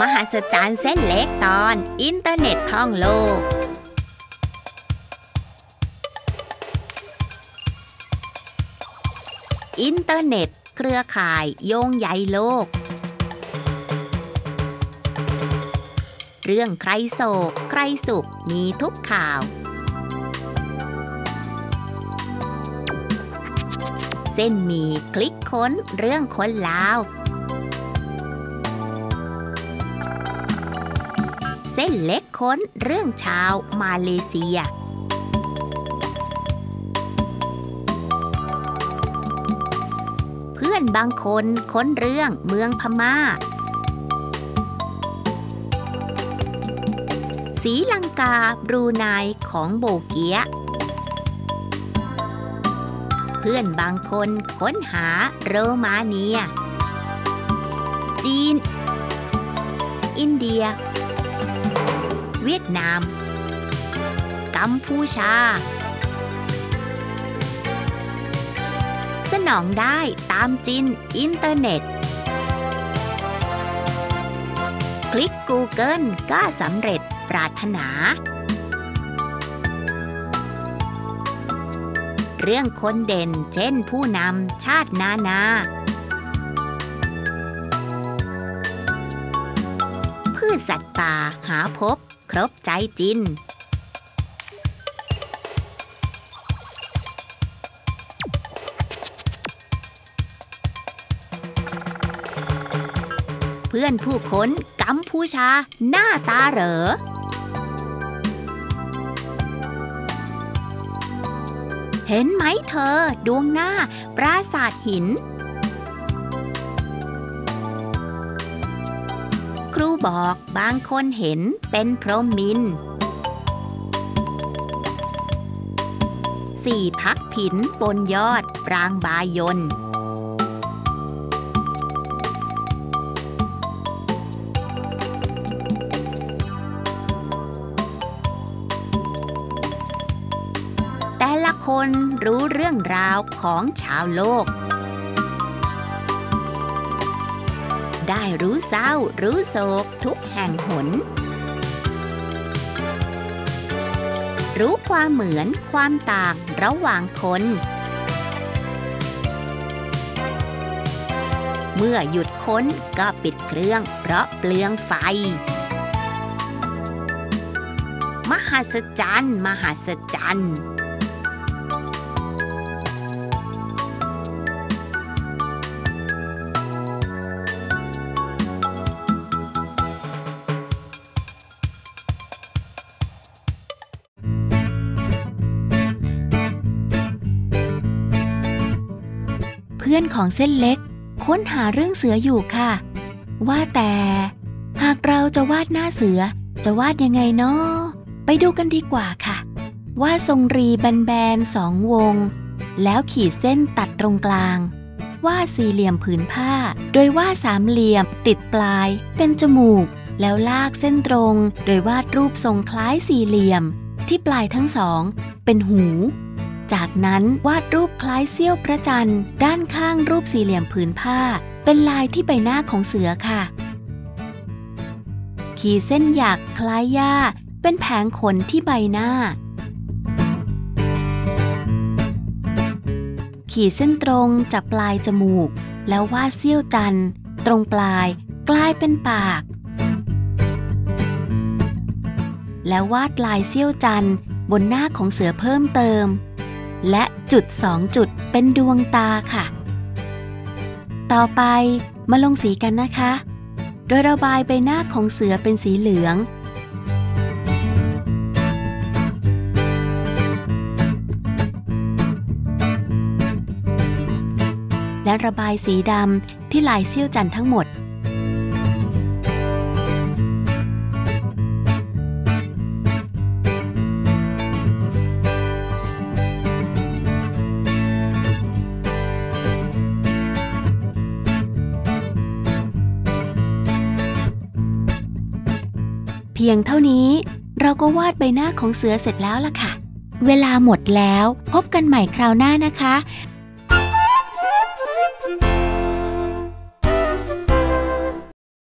มหัศจรรย์เส้นเล็กตอน อินเทอร์เน็ตท่องโลก อินเทอร์เน็ต เครือข่ายโยงใยโลก เรื่องใครโศก ใครสุข มีทุกข่าว เส้นมีคลิกค้นเรื่องคนลาว เส้นเล็กค้นเรื่องชาวมาเลเซียเพื่อนบางคนค้นเรื่องเมืองพม่า สีลังกาบรูไนของโบเกีย เพื่อนบางคนค้นหาโรมาเนีย จีน อินเดีย เวียดนาม กัมพูชา สนองได้ตามจินอินเทอร์เน็ต คลิก Google ก็สำเร็จปรารถนา เรื่องคนเด่นเช่นผู้นำชาตินานาพืชสัตว์ป่าหาพบ ครบใจจิน เพื่อนผู้ค้นกัมพูชาหน้าตาเหรอเห็นไหมเธอ ดวงหน้า ปราสาทหิน บอก บางคนเห็นเป็นพรหมินสี่พักผินบนยอดปรางบายนแต่ละคนรู้เรื่องราวของชาวโลก ได้รู้เศร้า รู้โศก ทุกแห่งหน รู้ความเหมือนความต่างระหว่างคน เมื่อหยุดค้นก็ปิดเครื่องเพราะเปลืองไฟ มหัศจรรย์ มหัศจรรย์ พื่อนของเส้นเล็ก ค้นหาเรื่องเสืออยู่ค่ะ ว่าแต่ หากเราจะวาดหน้าเสือ จะวาดยังไงเนาะไปดูกันดีกว่าค่ะ วาดทรงรีแบนๆสองวง แล้วขีดเส้นตัดตรงกลาง วาดสี่เหลี่ยมผืนผ้า โดยวาดสามเหลี่ยม ติดปลาย เป็นจมูก แล้วลากเส้นตรง โดยวาดรูปทรงคล้ายสี่เหลี่ยม ที่ปลายทั้งสอง เป็นหู จากนั้นวาดรูปคล้ายเสี้ยวพระจันทร์ ด้านข้างรูปสี่เหลี่ยมผืนผ้า เป็นลายที่ใบหน้าของเสือค่ะ ขีดเส้นหยักคล้ายหญ้า เป็นแผงขนที่ใบหน้า ขีดเส้นตรงจับปลายจมูก แล้ววาดเสี้ยวจันทร์ ตรงปลาย กลายเป็นปาก แล้ววาดลายเสี้ยวจันทร์บนหน้าของเสือเพิ่มเติม และจุดสองจุดเป็นดวงตาค่ะ ต่อไปมาลงสีกันนะคะ โดยระบายใบหน้าของเสือเป็นสีเหลือง และระบายสีดำที่ลายเสี้ยวจันท์ทั้งหมด พียงเท่านี้ เราก็วาดใบหน้าของเสือเสร็จแล้วล่ะค่ะ เวลาหมดแล้ว พบกันใหม่คราวหน้านะคะ